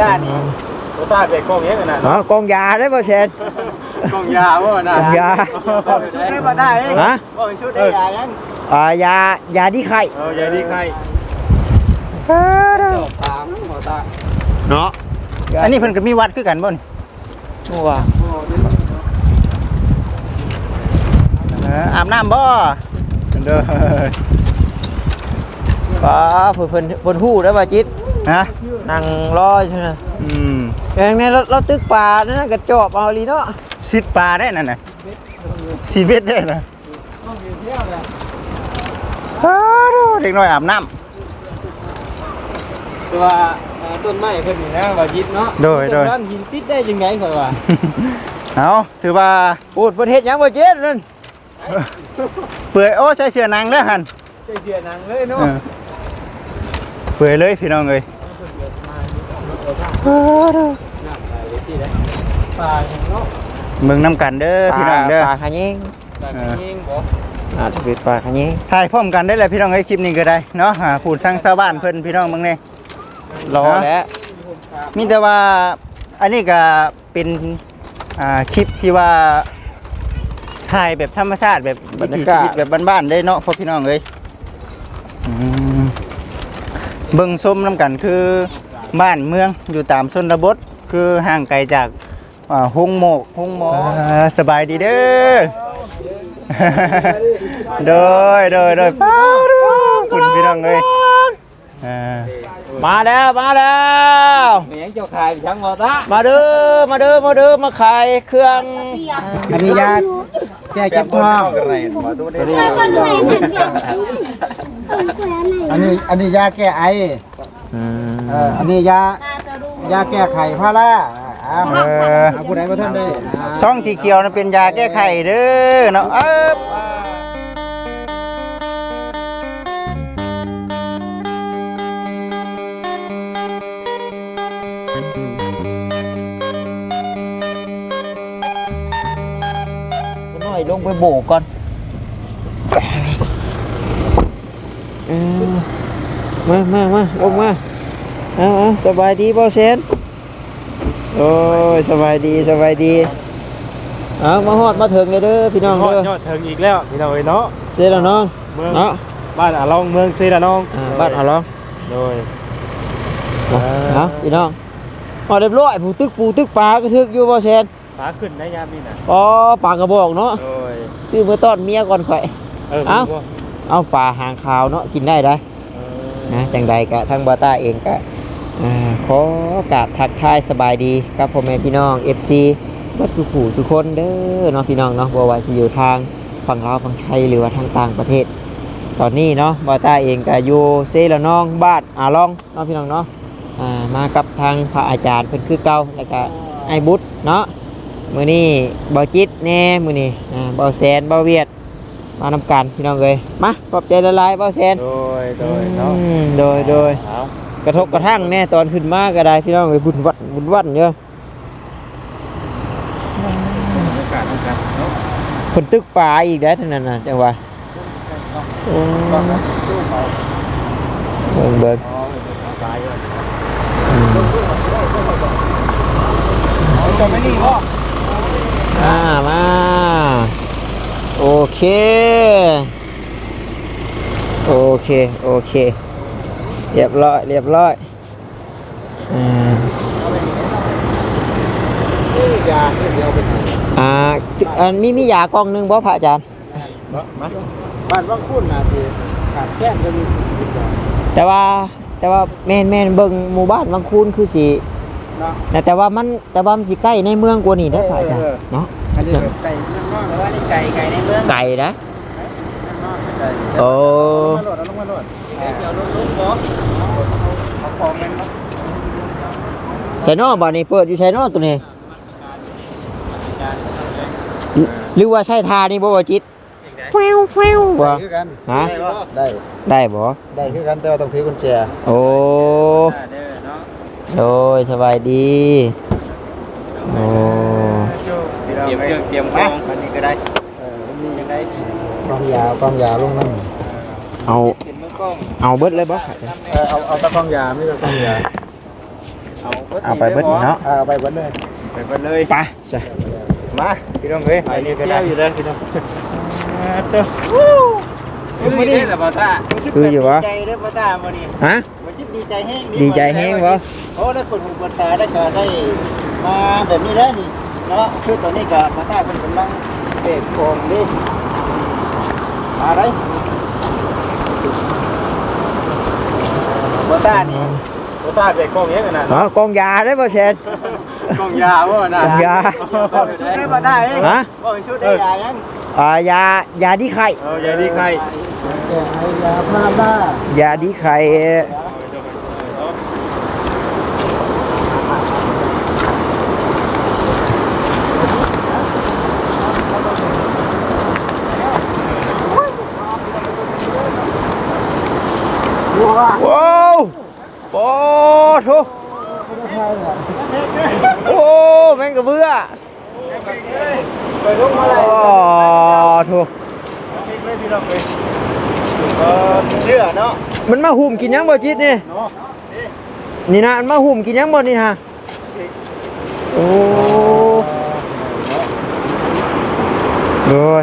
ต้านี่โต้าเป็นกองเยอะขนาดอ๋อกองยาได้บ่เชนกองยาว่าน่ะกองยาชุดได้บ่ได้ฮะชุดได้ยายังอ่ายายาดีไข่เออยาดีใครถามโต้าเนาะอันนี้เพิ่นก็มีวัดคือกันบ่นว่าอออาบน้ำบ่เด้อป้าเพิ่นเพิ่นเพิ่นฮู้ได้บ่จิตฮะ นั่งรอใช่ไหมอืมแกงเนี่ยเราเราตึกป่านั่นนะกระจอบเอาลีเนาะสิดปลาได้นั่นน่ะสีเบ็ดได้น่ะอ้าวเด็กน้อยอาบน้ำตัวต้นไม้เพิ่นนี่นะว่ายิดเนาะโดยโดยต้นหินติดได้จังไงข่อยว่า เอาถือว่าพูดประเทศหยังบ่เจ็ดนั่นเปื่อยโอ้ใส่เสื้อหนังแล้วหันใจเสียหนังเลยเนาะ เออเปื่อยเลยพี่น้องเอ้ย ป่าอย่างเนาะมึงน้ำกันเด้อพี่น้องเด้อป่าขยิงป่าขยิงบ่อ่าจะเป็นป่าขยิงถ่ายพร้อมกันได้เลยพี่น้องเอ้คลิปนี้ก็ได้เนาะอ่าพูดทางชาวบ้านเพิ่นพี่น้องเบิ่งแน่รอแล้วมีแต่ว่าอันนี้ก็เป็นอ่าคลิปที่ว่าถ่ายแบบธรรมชาติแบบวิถีชีวิตแบบบ้านๆได้เนาะพ่อพี่น้องเอ้ยมเบิ่งส้มน้ำกันคือ บ้านเมืองอยู่ตามชนบทคือห่างไกลจากอ่าหงโมกหงหมออ่าสบายดีเด้อโดยโดยโดยป้าเด้อคุณพี่น้องเอ้ยอ่ามาแล้วมาแล้วแม่งเจ้าขายช่างบ่ตามาเด้อมาเด้อมาเด้อมาขายเครื่องอันนี้ยาแก้เจ็บท้องอันนี้อันนี้ยาแก้ไอ เอออันนี้ยายาแก้ไขพาราอ่าเออเอาผู้ใดมาท่านได้อ่า ช่องสีเขียวนะเป็นยาแก้ไขเด้อเนาะเอ๊บอ่าน้อยลงไปโบกก่อนเออมามามาลงมา เอาเอาสบายดีบ่เซนโอ้ยสบายดีสบายดีเอามาฮอดมาถึงเลยเด้อพี่น้องยอดเด้อยอดถึงอีกแล้วพี่น้องเอ้ยเนาะ เซแล้วน้องเมือง เนาะบ้านอาลองเมืองเซระนองอ่าบ้านเอาลองโดยเอาพี่น้องอ๋อเรียบร้อยปูตึกปูตึกปลาก็ทึกอยู่บ่เซนฟ้าขึ้นได้ยามนี้น่ะอ๋อปลากระบอกเนาะโดยซื้อมาต้อนเมียก่อนข่อย เออเอ้าบ่เอาปลาหางขาวเนาะกินได้ได้เออนะจังใดกะทางบาต้าเองก็ อ่าขอกราบทักทายสบายดีกับพ่อแม่พี่น้อง FC บัดสุขูสุคนเด้อเนาะพี่น้องเนาะบ่ว่าสิอยู่ทางฝั่งลาวฝั่งไทยหรือว่าทางต่างประเทศ ตอนนี้เนาะบาต้าเองก็อยู่เซละน้องบ้านอาลองเนาะพี่น้องเนาะอ่ามากับทางพระอาจารย์เพิ่นคือเก่าแล้วก็ไอ้บุตรเนาะมื้อนี้บ่จิตแน่มื้อนี้อ่าบ่แสนบ่เวียดมานำกันพี่น้องเอ้ยมาขอบใจละลายบ่แสนโดยโดยเนาะอืมโดยโดยเอาก ระทบกระทั่งแน่ตอนขึ้นมาก็ได้พี่น้องไปบุญวัดบุญวัดเยอะโอกาสโอกาสเนาะคนตึกป่าอีกได้วท่านั้นนะจังหวะโอ้เบิ่งเบิ่งอ๋อตายแล้วอืมจะไม่นี่พ่อมามาโอเค โอเค โอเค เรียบร้อย เรียบร้อยอ่ายาที่สิเอาไปให้อ่าอันมีมียากล่องหนึงบ่พระอาจารย์บ้านว่างคุ้นน่ะสิขาดแคลนกันแต่ว่าแต่ว่าแม่นแม่นเบิ่งหมู่บ้านบางคูนคือสิเนาะแต่แต่ว่ามันแต่ว่ามันสิใกล้ในเมืองกว่านี้ได้อพระอาจารย์เออเนาะอันนี้ไก่นั่นนอกแล้วว่านี่ไก่ไก่ในเมืองไกลนะนอกไก่โอ้ มาโหลดเอบ่เอานนาะใส่นอบ่นี่เปิดอยู่ใส่นอตัวนี้ หรือว่าใช่ทานี่บ่ว่าจิตแฟวแฟวได้บ่คือกันฮะได้ได้บ่ได้คือกันแต่ว่าต้องถือกุญแจโอ้โดยสบายดี โอ้เตรียมเครื่องเตรียมขมาองอันนี้ก็ได้เออมียังไงกองยาความยาวลงนั่นเอา กล้องเอาเบิดเลยบ่เออเอาเอาตะกองยาไม่ตะกองยาเอาไปเบิดนี่เนาะเอาไปเบิดเลยไปเบิดเลยไปจ้ะมาพี่น้องเอ้ยไปนี่เที่ยวอยู่เด้อพี่น้องเด้อคือมื้อนี้แหละบ่ตาคืออยู่วะดีใจเด้อป้าตามื้อนี้ฮะบ่จิตดีใจแฮงดีใจแฮงวะโอ้ได้เปิดหูเปิดตาได้ก็ได้มาแบบนี้แล้วนี่เนาะคือตอนนี้ก็ป้าตาเพิ่นกำลังเบรกโคงดิมาได้ ป้าตานี่บ่ตาเด็กกล้องยังน่ะอ๋อกองยาได้ป่ะเชนกล้องยาบ่น่ะกองยาบอกไปชุดได้ป้าตาเอ้ยฮะบอกไปชุดได้ยายังอ่ายายาดีไข่เอออย่าดีใครแก้ไอยาพาร่ายาดีไข่ว้าว โอ้โถโอ้แม่งกระเบื้องโอ้โถไม่พี่น้องเชื่อเนาะมันมาหุ่มกินยังบ่จิตนี่เนาะนี่นะมันมาหุ่มกินยังบ่นี่ฮะโอ้โดย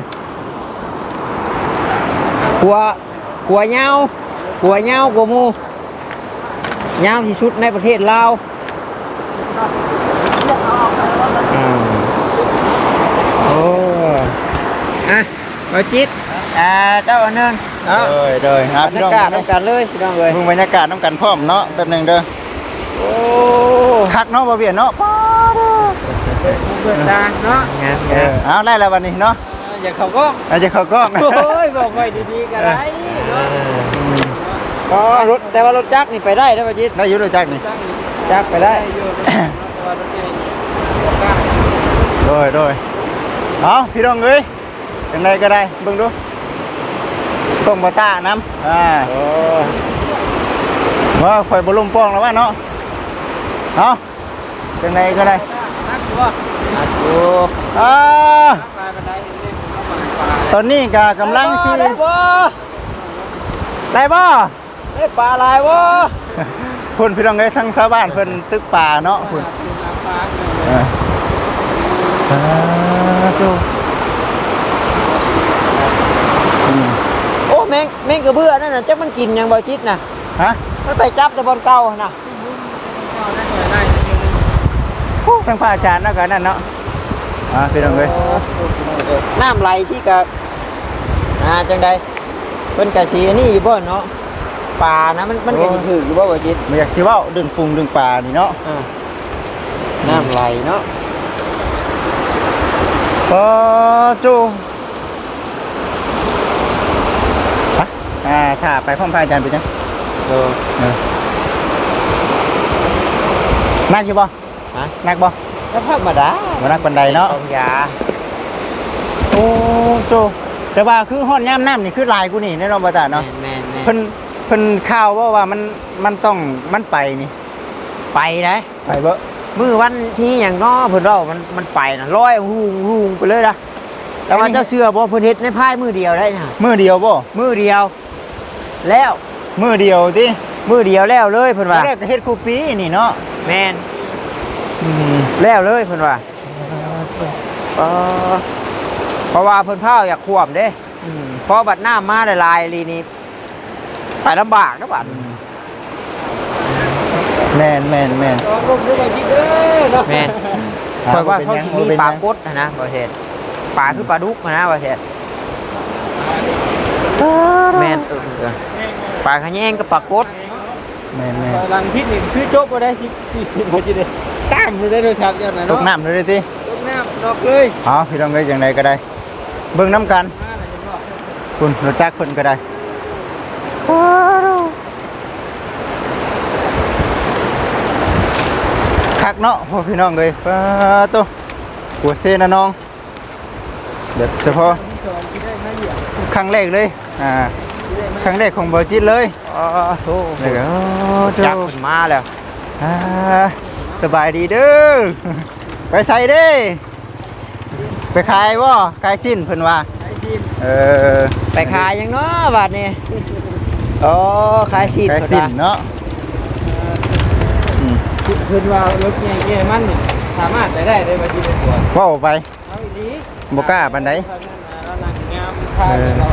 หัวหัวเงาหัวเงากว่าหมู เหงาที่สุดในประเทศลาวอืมโอ้อะบ่จิตอ่าเจ้าอันนึงเนาะเด้อเด้อครับบรพี่รน้ยาองกาศน้ำกันเลยพี่น้องเลยมึงบรรยากาศน้ำกันพร้อมเนาะแป๊บหนึงเด้อโอ้คักเนาะบ่เวียนเนาะป๊าดเปิดตาเนาะงามเออเอาได้แล้ววันนี้เนาะอย่าเข้ากล้องอาจจะเข้ากล้องโอ้ยบอกไว้ดีๆก็ได้เนาะ ก็รถแต่ว่ารถจักรนี่ไปได้นะประจิตได้อยู่ด้วยจักนี่จักรไปได้อยู่แต่ว่ารถเองโดยโดยเอาพี่น้องเอ้ยจังไดก็ได้เบิ่งดูต้องบ่ต้าน้ำอ่าโอ้ว่าข่อยบ่ลมป้องแล้วว่าเนาะเอาจังไดก็ได้นักอยู่ว่าอาจูอ่าปลาบันไดนี่เอามาให้ปลาตอนนี้ก็กำลังสิได้บ่ ได้บ่ได้ปลาลายวะคุณพี่น้องเอ้ยทั้งชาวบ้านเพิ่นตึกป่าเนาะคุณน้ำปลาเอออ่าโจอืมโอ้แมงแมงกระเบื้อนั่นน่ะจักมันกินหยังบ่จิตน่ะ ฮะมันไปจับแต่บอนเก่าน่ะเอาได้หน่อยได้นิดนึงโอ้ทั้งพระอาจารย์แล้วกันนั่นเนาะอ่าพี่น้องเอ้ยน้ำไหลที่กะอ่าจังใดเพิ่นกะสิอันนี้อยู่บ่เนาะ ปลานะมันมันก็สิถึกอยู่บ่บ่จิตไม่อยากสิเว้าดึงปรุงดึงป่านี่เนาะอ่าน้ำไหลเนาะโอ้โจฮะอ่าถ้าไปพร้อมพระอาจารย์ไปจังเออนักอยู่บ่ฮะนักบ่ก็ธรรมดาบ่นักปานใดเนาะต้องยาโอ้โจแต่ว่าคือฮ้อนยามน้ำนี่คือหลายกูนี่แน่นอนบ่ตาเนาะแม่นๆๆเพิ่น เพิ่นข่าวว่าว่ามันมันต้องมันไปนี่ ไปได้ไปเบ่มือวันที่อย่างน้อเพิ่นเล่ามันมันไปนะร้อยหูงหูงไปเลยนะแต่ว่าเจ้าเชื่อบ่เพิ่นเฮ็ดในพายมือเดียวได้นะมือเดียวบ่มือเดียว แล้วมือเดียวติมือเดียวแล้วเลยเพิ่นว่าแรกก็เฮ็ดคูปีนี่เนาะแม่นอืมแล้วเลยเพิ่นว่าเออเพราะว่าเพิ่นพาอยากควบเด้อืมเพราะบัดน้ามาหลายๆลีนี่ ไปลำบากนะบัดแม่นแม่นแม่นลองลงด้วยกันจิเด้อเนาะแม่นอ่คอยว่าบ่เขาป็นหสิยังมีบ่เป็นปลาหยังกดนะนะประเทศปลาคือปลาดุกนะประเทศแม่นเออเออปลาขะแยงกับปลากดแม่นแม่นหลังพิษนี่คือจบบ่ได้สิสิบ่จิเด้ตามเลยได้โทรศัพท์จังได๋ตเนาะกน้ำเลยติตกน้ำดอกเลยอ๋อพี่น้องเอ้ยจังไดก็ได้ เบิ่งน้ำกันมาแล้วจังว่าคุณรถจักรเพิ่นก็ได้ คักเนาะพ่อพี่น้องเอ้ยปาโตหัวเซนะน้องเดี๋ยวเฉพาะที่สองที่ได้มาเหยียบครั้งแรกเลยอ่าครั้งแรกของเบอร์จิตเลยอ๋อโธ่เลยก็โอ้โธ่จักขึ้นมาแล้วอ่าสบายดีเด้อไปใส่เด้ไปขายบ่ขายสิ้นเพิ่นว่าไอ้ดินเออไปขายยังเนาะบาทนี่ โอ้ขายชีดขายสิ้นเนาะอืมเพิ่นว่ารถใหญ่แก่มันนี่สามารถไปได้ได้บ่ที่เป็นตัวเว้าไปเอาอีหลีบ่กล้าปานใดเรานั่งงามทางเรา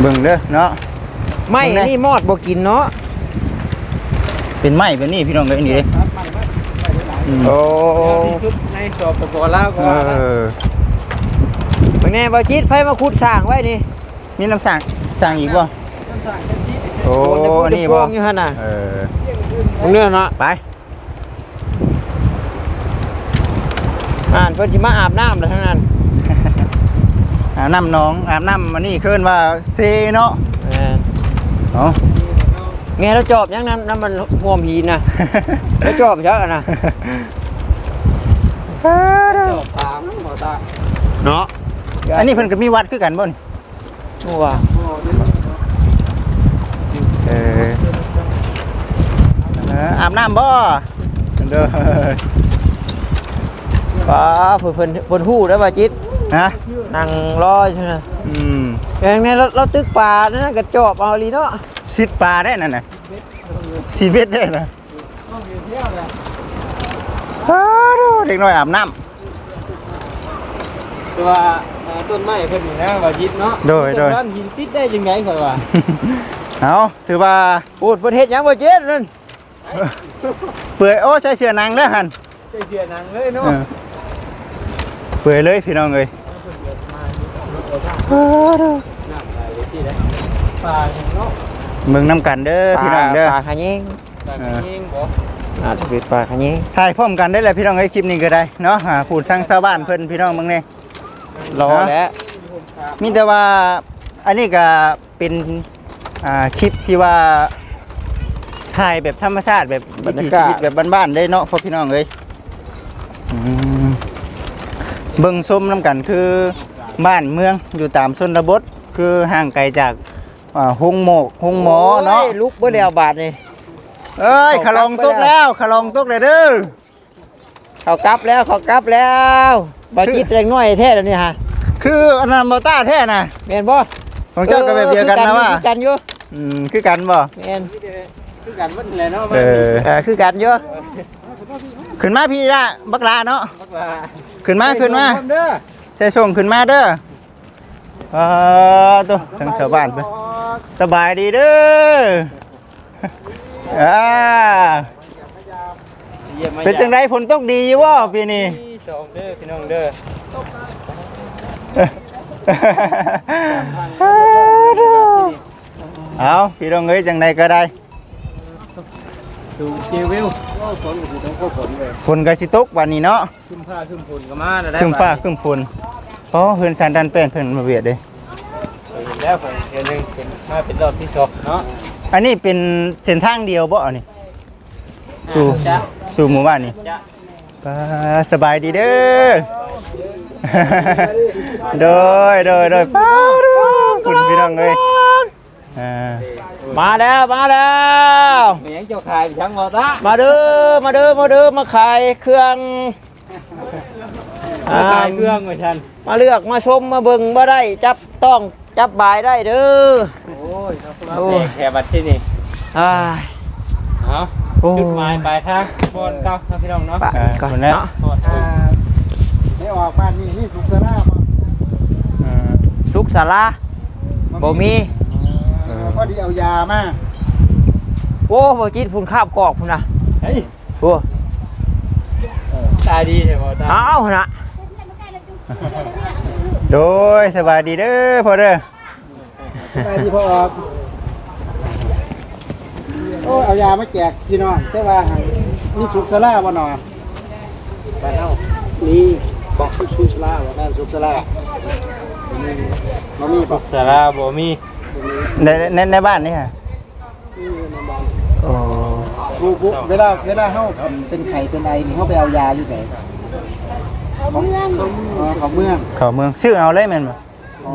เบิ่งเด้อเนาะไม่มึงได้นี่มอดบ่กินเนาะเป็นไม้แบบนี้พี่น้องเอ้ยนี่เด้อืมโอ้ที่สุดในสปปลาวก็เอว่าอเบิ่งแน่บ่จิตไผมาขุดสร้างไว้นี่ มีน้ำสั่งสั่งอีกบ่โอ้โอ้อันนี้บ่อยู่หั่นน่ะเออมึงเนื้อเนาะไปอ่านเพิ่นสิมาอาบน้ำแล้วทั้งนั้นอาบน้ำหน้องอาบน้ำอันนี้เคินว่าเซเนาะเออเนาะแม่เราจอบยังนั้นน้ำมันห่วมหีนนะแล้วจอบเยอะอะนะจบถามหมอตาเนาะอันนี้เพิ่นก็มีวัดคือกันบ่นี่ตั วเออเอออาบน้ำบ่เด้อป้าเพิ่นเพิ่นเพิ่นฮู้ได้ป่ะจิตฮะนั่งรอใช่ไหมอืมอย่างนี้เราเราตึกป่านั่นนะกระจอบเอาลีเนาะสิดปลาได้นั่นน่ะชีวิตได้น่ะอ้าวเด็กน้อยอาบน้ำ ตัวต้นไม้เพิ่นนี่นะว่าจิตเนาะโดยโดย ต้นหินติดได้จังไงข่อยว่าเอาถือว่าพูดเพิ่นเฮ็ดหยังบ่เจ็ดนั่นเปื่อยโอ้ใส่เสื้อหนังแล้วหันใจเสียหนังเลยเนาะเออเปื่อยเลยพี่น้องเอ้ยน้ำไหลเลยที่ไหนปลาอย่างเนาะมึงน้ำกันเด้อพี่น้องเด้อป่าขะยิงปลาเองบ่อาจจะเป็นป่าขะยิงถ่ายพร้อมกันได้เลยพี่น้องเอ้ยคลิปนี้ก็ได้เนาะหาพูดทางชาวบ้านเพิ่นพี่น้องมึงเนี่ย รอแล้วมีแต่ว่าอันนี้ก็เป็นอ่าคลิปที่ว่าถ่ายแบบธรรมชาติแบบวิถีชีวิตแบบบ้านๆได้เนาะพ่อพี่น้องเอ้ยอืมเบิ่งส้มน้ำกันคือบ้านเมืองอยู่ตามชนบทคือห่างไกลจากอ่าหงโมกหงหมอเนาะโยลุกบ่แล้วบาดนี่เอ้ยขลองตกแล้วขลองตกเลยเด้อเขากลับแล้วเขากลับแล้ว บ่จิตแรงน้อยแท้แล้วนี่ฮะคืออันนั้นมอต้าแท้น่ะแม่นบ่ของเจ้าก็แบบเดียวกันนะว่าคือกันอยู่อืมคือกันบ่แม่นคือกันมันแหละเนาะเออเออคือกันอยู่ขึ้นมาพี่ละบักลาเนาะบักว่าขึ้นมาขึ้นมาเด้อใส่ส่งขึ้นมาเด้อเออตัวทั้งชาวบ้านเพิ่นสบายดีเด้ออ่ายี่ยมมาเป็นจังไดฝนตกดีอยู่บ่ปีนี้ที่ สองเด้อพี่น้องเด้อเอาพี่น้องเอ้ยจังไดก็ได้สูงเจวิวก็ฝนอยู่ต้องก็ฝนเลยฝนก็สิตกวันนี้เนาะขึ้นผ้าขึ้นฝนก็มาแล้วได้ครึ่งฟ้าครึ่งฝนเพราะเฮือนสันดันเป็นเพิ่นมาเวียดเด้แล้วผมเดือนหนึงเป็นมาเป็นรอบที่สองเนาะอันนี้เป็นเส้นทางเดียวบ่อันนี้สู่จ้ะสู่หมู่บ้านนี่จ้ะ ป้าสบายดีเด้อ โดยโดยโดยป้าเด้อคุณพี่น้องเอ้ยอ่ามาแล้วมาแล้ว เมียงเจ้าขายไปช่างหมอตามาเด้อมาเด้อมาเด้อมาขายเครื่องขายเครื่องเหมือนฉันมาเลือกมาชมมาเบิ่งบ่ได้จับต้องจับบายได้เด้อโอ้ยเขาสมาเปแค่บัตรที่นี่อ้ายเอา โอ้จุดหมายปลายทางบอนเก้านะพี่น้องเนาะไปก่อนเนาะบอนอ่าได้ออกบ้านนี่มีสุขสนาบ่อ่าสุขศาลาบ่มี เออพอดีเอายามาโอ้บ่จิตพุ่นคาบกอกพุ่นน่ะเฮ้ยโอ้ตาดีใช่หมอตาเอาหั่นน่ะโดยสบายดีเด้อพ่อเด้อไปที่พอออก โอ้เอายามาแจกพี่น้องแต่ว่ามีสุขสลาบ่หนอบ้านเฮานี่บอกสุขสุขสลาบ่แม่นสุขสลาบ่มีบ่สาราบ่มีในในในบ้านนี่ฮะโอ้บุบุเวลาเวลาเฮาเป็นไข้เป็นไอนี่เฮาไปเอายาอยู่ไสของเมืองอ๋อของเมืองเข้าเมืองชื่อเอาเลยแม่นบ่อ๋อ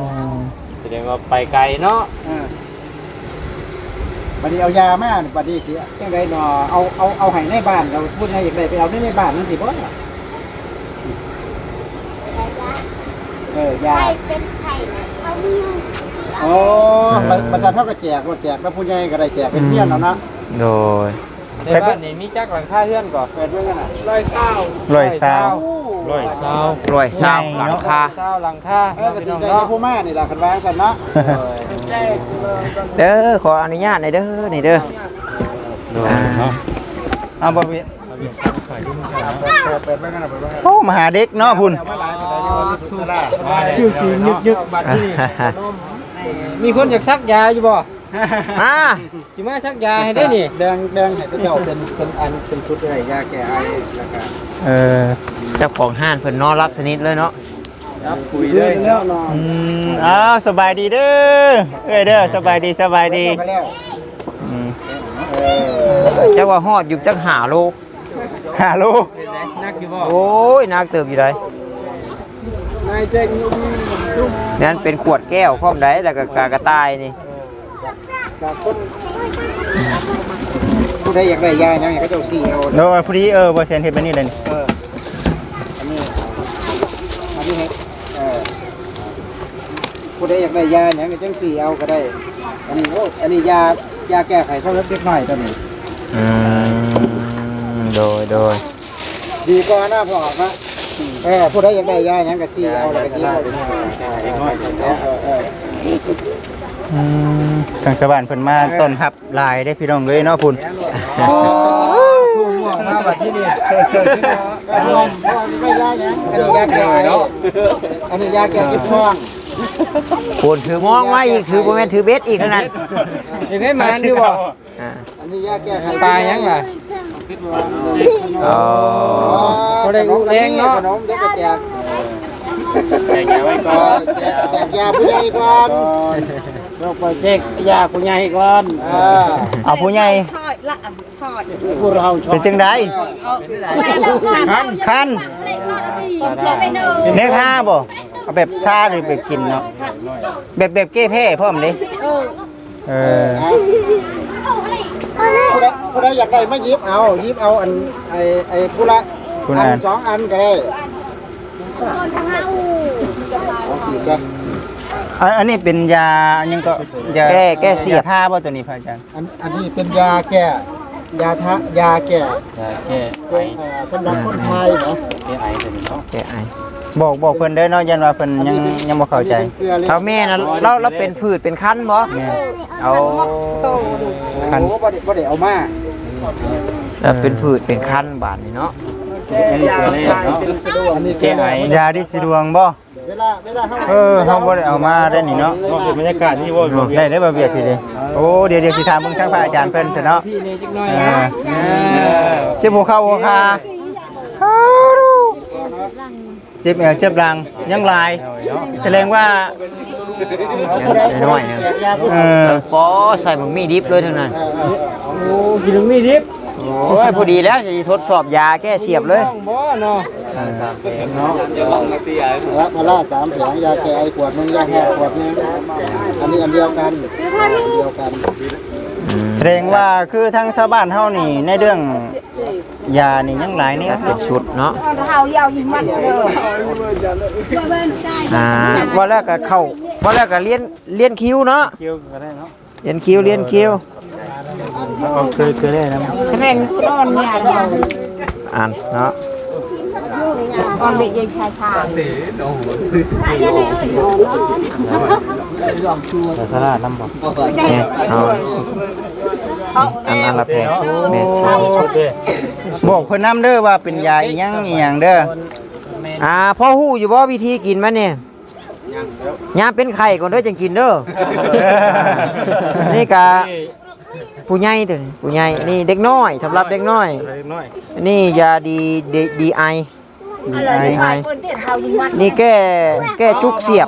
แสดงว่าไปไกลเนาะ อ่า บัดนี้เอายามาบัดนี้สิจังได๋หนอเอาเอาเอาให้ในบ้านเราพูดให้อยากได้ไปเอาในในบ้านนั่นสิบ่เออยาไข่เป็นไข่นะเขาเมืองโอ้มามาสั่นเฮาก็แจกรถแจกแล้วผู้ใหญ่ก็ได้แจกเป็นเพี้ยนแล้วนะโดย ในบ้านนี่มีจักหลังคาเฮือนก่อนเปิดไว้กันน่ะร้อยเศร้าร้อยเศร้าร้อยชาวหลังคาเศร้าหลังคาเออก็สิได้กับผู้มานี่ล่ะคันว่าซั่นเนาะเด้อขออนุญาตหน่อยเด้อนี่เด้ออ่าเอาบ่เวียนเปิดเปิดไว้กันน่ะเปิดไว้กันโอ้มาหาเด็กเนาะพุ่นมาหลายปานใดอยู่ว่าสุขสลาชื่อจริงยึกยึกบัดที่นี่มีคนอยากซักยาอยู่บ่ มาสิมาซักยาให้ได้นี่แดงแดงให้เขาเจ้าเป็นเป็นอันเป็นชุดให้ยาแก้ไอแล้วก็เออเจ้าของห้านเพิ่นนอนรับสนิทเลยเนาะครับคุยเลยแล้วนอนอืมอ้าวสบายดีเด้อเอ้ยเด้อสบายดีสบายดีไปแล้วอืมเจ้าว่าฮอดอยู่จักหาโลหาลูกนักอยู่บ่โอ้ยนักเติบอยู่ไดนายแจ้งยุ่งยุ่งนั่นเป็นขวดแก้วพร้อมได้แล้วก็กากระต่ายนี่ กับคนผู้ใดอยากได้ยาหยังให้เขาเจ้าซี่เอาโดยพอดีเออบ่เซนเฮ็ดแบบนี้เลยนี่เอออันนี้อันนี้ให้เออผู้ใดอยากได้ยาหยังก็จังซี่เอาก็ได้ อันนี้โอ้อันนี้ยายาแก้ไขเศร้าเล็กน้อยตัวนี้ อืมโดยโดยดีกว่าหน้าพอออกนะเออผู้ใดอยากได้ยาหยังก็ซี่เอาแล้วก็ยิงเอาเล็กน้อยเออเอออืม ทางชาวบ้านเพิ่นมาต้อนรับหลายได้พี่น้องเอ้ยเนาะพุ่นผู้ม่วงมาบัดที่นี่อันนี้ไม่ยาหยังอันนี้ยาแก้ไออันนี้ยาแก้เจ็บท้องคนถือมองไว้อีกถือบ่แมนถือเบ็ดอีกเท่านั้นยังได้มาอยู่บ่ออันนี้ยากแก้ตายยังล่ะอ๋อบ่ได้รู้แรงเนาะขนมเดี๋ยวก็แจกแจกยาไว้ก่อนแจกยาผู้ใหญ่ก่อน เราไปเช็คยาผู้ใหญ่ก่อนอ่าเอาผู้ใหญ่ชอดละชอดผู้เราชอเป็นจังไดคันไปเนอเนื้อท่าบ่เอาแบบท่าหรือแบบกินเนาะแบบแบบเก้แพ้พร้อมเด้เออผู้ใดผู้ใดอยากได้มาหยิบเอาหยิบเอาอันไอ้ไอ้ผู้ละคุณอัอ่านนสองอันก็ได้เอาสี่ซะ อันอันนี้เป็นยาอันยังก็ยาแก้แก้เสียบาท่าบ่ตัวนี้พระอาจารย์อันอันนี้เป็นยาแก้ยาทะยาแก้แก้แก้เอ่อสำหรับคนไทยนะแก้ไอตัวนี้เนาะ แก้ไอบอกบอกเพิ่นเด้อเนาะยันว่าเพิ่นยังยังบ่เข้าใจ อันนี้เป็นเกลือเลยเท่าแม่น่ะเราเราเป็นผืดเป็นคันบ่แม่เอาคัน โอ้บ่ได้บ่ได้เอามาเราเป็นผืดเป็นคันบาดนี่เนาะยาไทยเป็นสะดวกอันนี้แก้ไอ ยาดิสิดวงบ่ เวลาเวลาเฮาเออเฮาบ่ได้เอามาได้นี่เนาะเป็นบรรยากาศที่ว่าได้ได้บ่เวียดพี่เด้โอ้เดี๋ยวเดี๋ยวสิถามเบิ่งทางพระอาจารย์เพิ่นซะเนาะพี่นี่จักหน่อยเอนะอเจ็บหัวเข่าหัวขาเจ็บเอวเจ็บหลังยังลายแสดงว่าน้อยๆหนึงแจกยาผู้เออปอใส่หมึกมีดิบเลยเท่านั้นโอ้กินถึงมีดิบโอ้ยพอดีแล้วจะทดสอบยาแก้เสียบเลยต้องบ่ เนาะละมาล่าสามแผงยาแก้ไอขวดหนึงยาแห้ขวดหนึงอันนี้อันเดียวกันอันเดียวกันแสดงว่าคือทั้งชาวบ้านเฮานี่ในเรื่องยานี่ยังหลายนี่เป็นชุดเนาะเท้ายาวยิงมันเลยอ่าว่าแล้วก็เข้าว่าแล้วก็เรียนเรียนคิวเนาะเกี่ยวก็ได้เนาะเรียนคิวเรียนคิวเคยเคยได้นะคะแนนกูนอนเนี่ยเราอ่านเนาะ ตอนเด็กยังชายชาศาสนาน้ำบ่เนี่ยเอาอันอันละแพงแม่ชุดบอกเพิ่นนํเด้อว่าเป็นยาอีหยังอีหยังเด้ออ่าพ่อฮู้อยู่บ่วิธีกินมันเนี่ยยามเป็นไข่ก่อนเด้อจังกินเด้อนี่กะผู้ใหญ่ตัวนี้ผู้ใหญ่นี่เด็กน้อยสำหรับเด็กน้อย เล็กน้อย นี่ยาดีดีไอ อะไรที่ไปคนเด็ดเท้ายิงมันนี่แก้แก้จุกเสียบ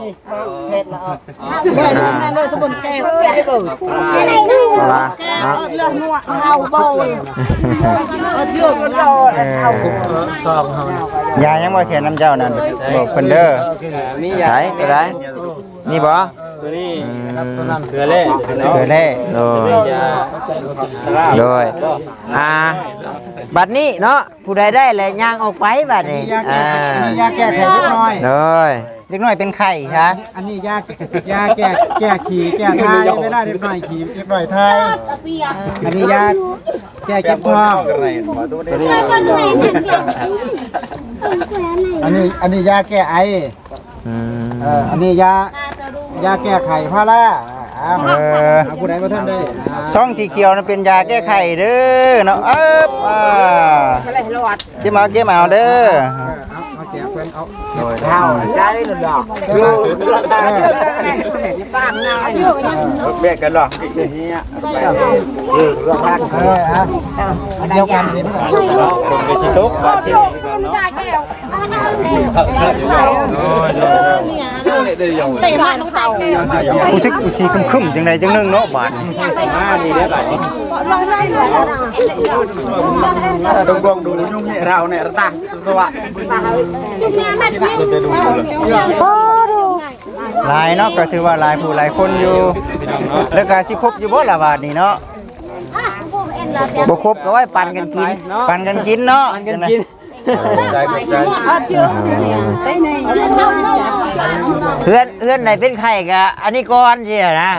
ไม่ได้นั่นเลยทุกคนแก้วแก้วเลยเวลาเนาะเลือดนัวเท้าเบาเลยเยอะเราเออซองเฮายายังบ่เสียน้ำเจ้านั่นบอกเพิ่นเด้อมีไหนไปไหนนี่บ่ ตัวนี้นะครับตัวนั้นเกลือเล่เกิดแน่โดยยาสลาโดยอ่าบัดนี้เนาะผู้ใดได้แหละย่างออกไปบัดนี้ยาแก้อ่าอันนี้ยาแก้ไขเล็กน้อยโดยเด็กน้อยเป็นไข้ฮะอันนี้ยายาแก้แก้ขี่แก้ทายเวลาเล็กน้อยขี่เล็กน้อยทายอันนี้ยาแก้เจ็บท้องอันนี้อันนี้ยาแก้ไออืมเอออันนี้ยา ยาแก้ไขพาราอ่าเออเอาผู้ใดมาท่านได้อ่าช่องสีเขียวนะเป็นยาแก้ไขเด้อเนาะเอ๊บอ่าเก็บมาเก็บมาเอาเด้อเอาเอาแก้เพิ่นเอาเท่าใจหรือดอกคือราคาเบียดกันหรอเออเอาอันเดียวกันนี่มันผมไปสิทุกบาทที่นี่ก่อนเนาะแต่บ้านน้องตายแก้วกูซึกกูซีคึมๆจังไดจังนึงเนาะบาดมานี่ได้บาทนี้ลองได้เลยนะต้องกองดูยุ่งเนี่ยเราเนี่ยตาตัวจุดนี้แม่จุดนี้หลายเนาะก็ถือว่าหลายผู้หลายคนอยู่ แล้วก็สิครบอยู่บ่ล่ะบาดนี้เนาะบ่ครบก็ไว้ปันกันกินเนาะปันกันกินเนาะปันกันกินใจใจ เพื่อนเพื่อนไหนเป็นไข่กะอันนี้ก้อนใช่นะ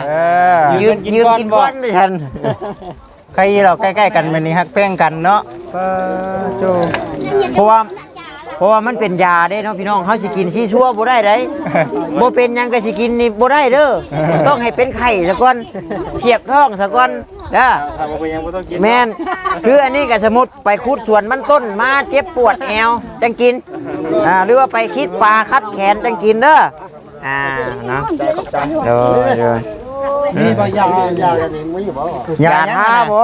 ยืนยืนกินก้อนด้วยฉันใครเราใกล้ๆกันมันนี่ฮักแป้งกันเนาะโจเพราะว่า เพราะว่ามันเป็นยาเด้เนาะพี่น้องเฮาสิกินซีซัวบ่ได้ไดบ่เป็นหยังก็สิกินนี่บ่ได้เด้อต้องให้เป็นไข่ซะก่อนเทียบท้องซะก่อนเด้อถ้าบ่เป็นหยังบ่ต้องกินแม่นคืออันนี้ก็สมมุติไปขุดสวนมันต้นมาเจ็บปวดแอวจังกินอ่าหรือว่าไปคิดปลาคัดแขนจังกินเด้ออ่าเนาะเด้อเด้อนี่ก็ยายากันนี่มีบ่ยาทาบ่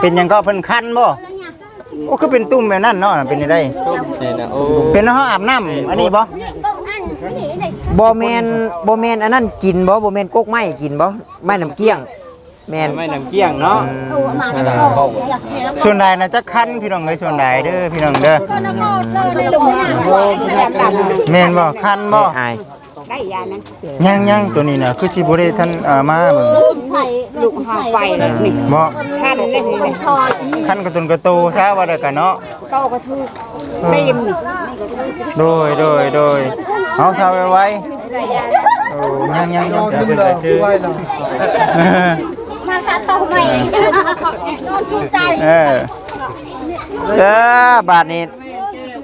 เป็นหยังก็เพิ่นคันบ่ โอ้คือเป็นตุ่มแบบนั้นเนาะเป็นได้นี่นะโอ้เป็นเฮาอาบน้ำอันนี้บ่บ่แม่นบ่แม่นอันนั้นกินบ่บ่แม่นกกไม้กินบ่ไม้น้ำเกี้ยง แม่นไม่น้ำเกี้ยงเนาะส่วนใดน่ะจะคันพี่น้องเอ้ยส่วนใดเด้อพี่น้องเด้อแม่นบ่คันบ่อายยังยังตัวนี้น่ะคือสิบ่ได้ท่านเอ่อมาเบิ่งลูกหาไปเลยนี่บ่ขั้นเลยนี่ชอนคันกระตุนกระโตซะว่าได้กันเนาะโตกระทืบตีมนี่โดยโดยโดยเอาซาไว้ไว้โอ้ยังยังยังดึงเลยชื่อไว้เนาะมาตาโตใหม่นอนทุกใจเออเด้อบาทนี้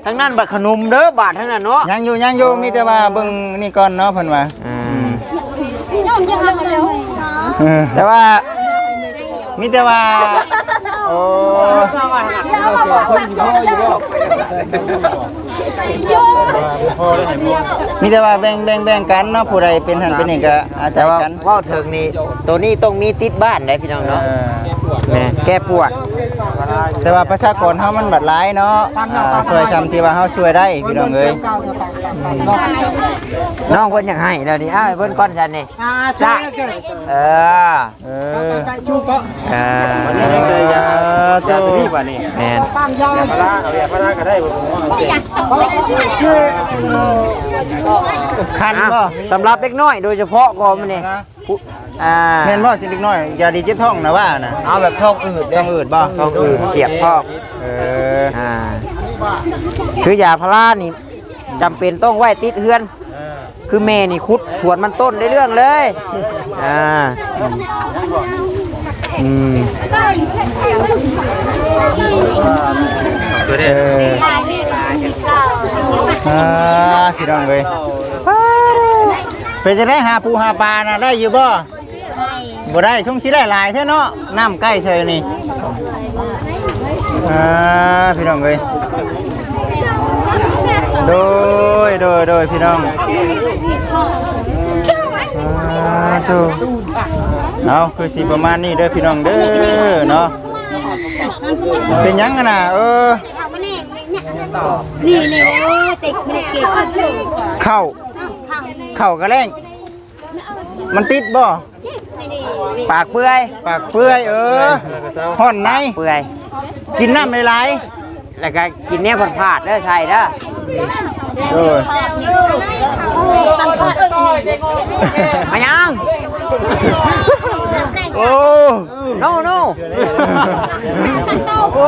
ทั้งนั้นบัดขนมเด้อ บาททั้งนั้นเนาะยังอยู่ยังอยู่มีแต่ว่าเบิ่งนี่ก่อนเนาะเพิ่นว่าอืมนอนยังเร็วเออแต่ว่ามีแต่ว่าโอ้ มีแต่ว่าแบ่งแบ่งแบ่งกันเนาะผู้ใดเป็นหันเป็นนี่ก็อาศัแต่ยว่ากันเว้าถึงนี่ตัวนี้ต้องมีติดบ้านได้พี่น้องเอเนาะอแม่แก้ปวดแต่ว่าประชากรเฮามันบัดหลายเนาะอ่าช่วยซ้ำที่ว่าเฮาช่วยได้พี่น้องเอ้ยน้องเพิ่นอยากให้แล้วนี่อ้าวให้เพิ่นก่อนซั่นนี่อ่าใช่เออเออใกล้ชูก็เออวันนี้ยังได้ยาโตยาตัวนี้บาทนี้แม่นตั้งยาพาราเอายาพาราก็ได้บ่คันอะบ่สำหรับเด็กน้อยโดยเฉพาะก็มันนี่อ่าแม่นบ่สิเล็กน้อยอย่าดีเจ็บท้องนะว่าน่ะเอาแบบท้องอืดท้องอืดบ่ท้องอืดเสียบท้องเอออ่าคือยาพารานี่จำเป็นต้องไว้ติดเฮือน คือแม่นี่คุดสวนมันต้นได้เรื่องเลยอ่าอืมตัวเด้อ อ่าพี่น้องเอ้ยเป็นจังได๋หาปูหาปลาน่ะได้อยู่บ่บ่ได้ช่วงสิได้หลายแท้เนาะน้ำใกล้เฉยนี่อ่าพี่น้องเอ้ยโดยโดยโดยพี่น้องอ่าโธ่เอาคือสิประมาณนี้เด้อพี่น้องเด้อเนาะเป็นหยังกันน่ะเออ นี่นี่โอ้ติดไม่ได้เก็บเข้าเข้ากระแรงมันติดบ่ปากเปื่อย ปากเปื่อยเออห่อนในเปื่อย กินน้ำหลาย แล้วก็กินเนี้ยผัดผาดๆเด้อใช่เด้อๆโดยตั้งชาติเอ้ยนี่มายังโอ้โน่โน่โอ้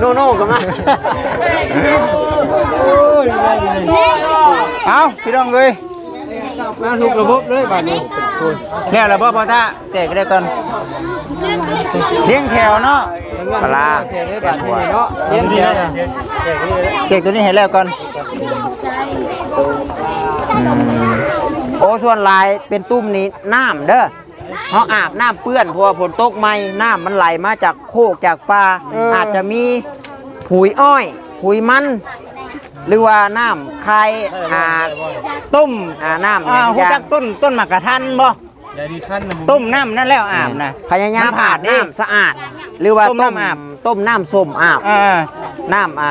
โน่โน่กันมาเอาพี่น้องเลยมาถูกระบบเลยบัดนี้ แล้วล่ะบ่พ่อตาแจกได้ก่อนเลี้ยงแถวเนาะปลาเสียได้บัดนี้เนาะเลี้ยงเดียวน่ะแจกตัวนี้ให้แล้วก่อนโอ้ส่วนหลายเป็นตุ้มนี้น้ำเด้อเขาอาบน้ำเปื้อนเพราะว่าฝนตกใหม่น้ำมันไหลมาจากโคกจากป่าอาจจะมีผุยอ้อยผุยมัน หรือว่าน้ำคายอ่าต้มอ่าน้ำอ่าฮู้ยาจักต้นต้นหมากกะทันบ่อย่าดีขั้นนะต้มน้ำนั่นแล้วอาบนะพยายามมันผาอาดบดิน้ำสะอาด หรือว่าต้มต้มน้ำอาบต้มน้ำส้มอาบอ่าน้ำอ่า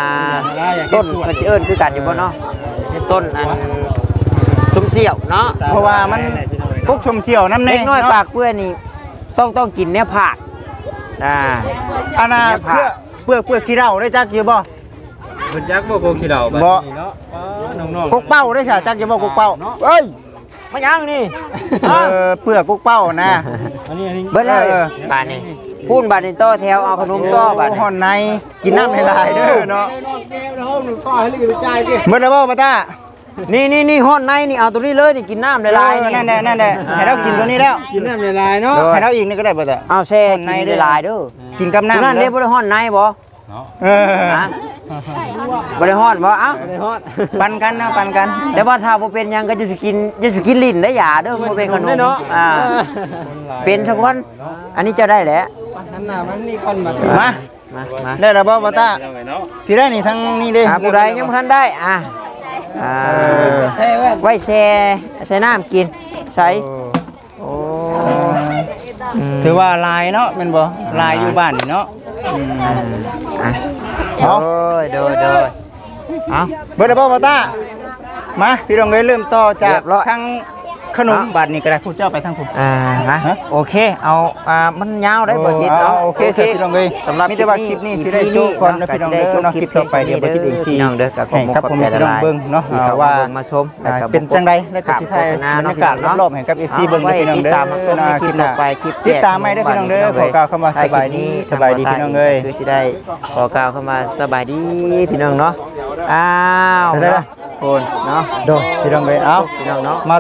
ต้นเพิ่นสิเอิ้นคือกันอยู่บ่เนาะต้นอันชุ่มเสี่ยวเนาะเพราะว่ามันกุ๊กชมเสี่ยวน้ำเล็เน่กน้อยปากเปื้อนนี่ต้องต้องกินเนี่ยผักอ่าอันน่ะเนี่ยผัเพื่อกเปลือกเปลือกขี้เหล้าได้จักอยู่บ่ เพิ่นจักบ่โกงขี้เหล้าบัดบ่ นี้เนาะอ๋อน้องๆกุ๊กเป้าได้ซะจักอยู่บ่กุ๊กเป้าเอ้ยมายังนี่เออเปลือกกุ๊กเป้านะ อันนี้อันนี้เบิดเลยเออ บาทนี่พูนบาทนี่ต่อแถวเอาขนมต่อบาทโห่อนในกินน้ำให้หลายเด้อเนาะเมื่อแล้วบ่ป้าตานี่นี่นี่ห้อนในนี่เอาตัวนี้เลยนี่กินน้ำได้หลายเออนั่นแหละนั่นแหละให้เรากินตัวนี้แล้วกินน้ำละลายเนาะให้เราอีกนี่ก็ได้ป้าตาเอาแช่ห้อนในกินเด้ได้อหลายเด้อกินกับตัวน้ำนั้นเด้บ่ได้ห้อนในบ่ เออฮะบ่ได้ห้อนบ่เอ้าได้ฮอดปันกันนะปันกันแต่ว่าถ้าบ่เป็นหยังก็จะสิกินจะสิกินลิ้นได้หยาเด้อบ่เป็นขนมเนาะอ่าเป็นสักวันอันนี้จะได้แหละหันหน้ามันนี่คนมามามามาได้แล้วบ่ป้าตาพี่ได้นี่ทั้งนี้เด้หาผู้ใดยังบ่ทันได้อะอ่าเท่เว้ยไว้แช่ใส่น้ำกินใส่โอ้ถือว่าลายเนาะเป็นบ่ลายอยู่บ้านนี่เนาะ อืมอะเอาโอ้ยโดยโดยเอา เบิดแล้วบ่ป้าตามาพี่น้องเอ้ยเริ่มต่อจาเรีกยบร้อย ทั้ง ขนมบัตรนี่ก็ได้ผู้เจ้าไปทั้งผู้อ่าฮะฮะ โอเคเอาอ่ามันยาวได้บ่จิตเนาะโอเคเสร็จพี่น้องเอ้ยสำหรับมีแต่ว่าคลิปนี้สิได้จบก่อนนะพี่น้องเด้อเนาะคลิปต่อไปเดี๋ยวบ่จิตเองสิพี่น้องเด้อกับให้ครับผมให้พี่น้องเบิ่งเนาะที่อ่าเขาว่าเบิ่งมาชมอ่าแล้วก็เป็นจังไดและก็สิถ่ายโฆษณบรรยากาศรอบๆให้กับ FC เบิ่งไว้เด้อพี่น้องเด้อติดตามมาชมในคลิปต่อไปคลิปแจกติดตามไม่ได้พี่น้องเด้อขอกล่าวคำว่าสบายดีสบายดีพี่น้องเอ้ยคือสิได้ขอกล่าวเข้ามาสบายดีพี่น้องเนาะอ้าวได้ๆเนาะโคนเนาะโดพี่น้องเอ้ยเอ้าพี่น้องเนาะมา